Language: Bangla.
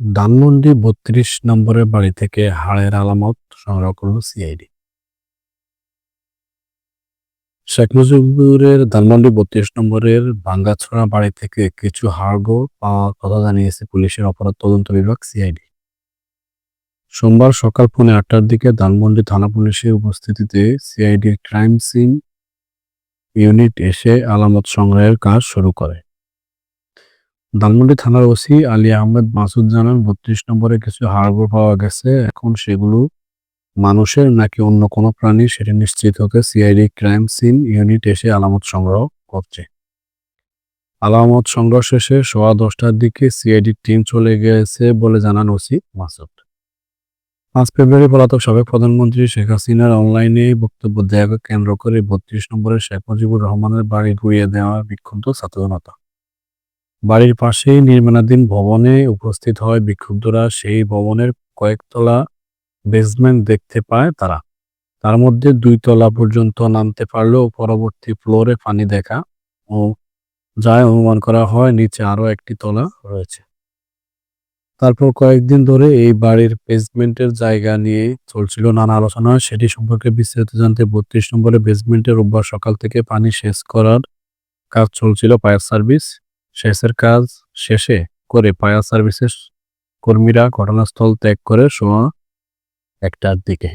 ধানমন্ডি বত্রিশ নম্বরের বাড়ি থেকে হাড়ের আলামত সংগ্রহ করল সিআইডি শেখ মুজিবুরের ধানমন্ডি বত্রিশ নম্বরের ভাঙ্গাছড়া বাড়ি থেকে কিছু হাড়গোড় পাওয়ার কথা জানিয়েছে পুলিশের অপরাধ তদন্ত বিভাগ সিআইডি সোমবার সকাল পৌনে আটটার দিকে ধানমন্ডি থানা পুলিশের উপস্থিতিতে সিআইডির ক্রাইম সিন ইউনিট এসে আলামত সংগ্রহের কাজ শুরু করে। ধানমন্ডি থানার ওসি আলী আহমেদ মাসুদ জানান, বত্রিশ নম্বরে কিছু হাড়গোড় পাওয়া গেছে। এখন সেগুলো মানুষের নাকি অন্য কোনো প্রাণী সেটা নিশ্চিত হতে সিআইডি ক্রাইম সিন ইউনিট এসে আলামত সংগ্রহ করছে। আলামত সংগ্রহ শেষে সোয়া দশটার দিকে সিআইডি টিম চলে গেছে বলে জানান ওসি মাসুদ। পাঁচ ফেব্রুয়ারি পলাতক সাবেক প্রধানমন্ত্রী শেখ হাসিনার অনলাইনে বক্তব্য দেওয়াকে কেন্দ্র করে বত্রিশ নম্বরের শেখ মুজিবুর রহমানের বাড়ি ঘুরিয়ে দেওয়া বিক্ষুব্ধ জনতা বাড়ির পাশেই নির্মাণাধীন ভবনে উপস্থিত হয় বিক্ষুব্ধরা। সেই ভবনের কয়েকতলা বেসমেন্ট দেখতে পায় তারা। তার মধ্যে দুই তলা পর্যন্ত নামতে পারলেও পরবর্তী ফ্লোরে পানি দেখা ও যায় অনুমান করা হয় নিচে আরও একটি তলা রয়েছে। তারপর কয়েকদিন ধরে এই বাড়ির বেসমেন্টের জায়গা নিয়ে চলছিল নানা আলোচনা। সেটি সম্পর্কে বিস্তারিত জানতে বত্রিশ নম্বরে বেসমেন্টে রোববার সকাল থেকে পানি শেষ করার কাজ চলছিল ফায়ার সার্ভিস। সেচের কাজ শেষে করে ফায়ার সার্ভিসের কর্মীরা ঘটনাস্থল ত্যাগ করে সোয়া একটার দিকে।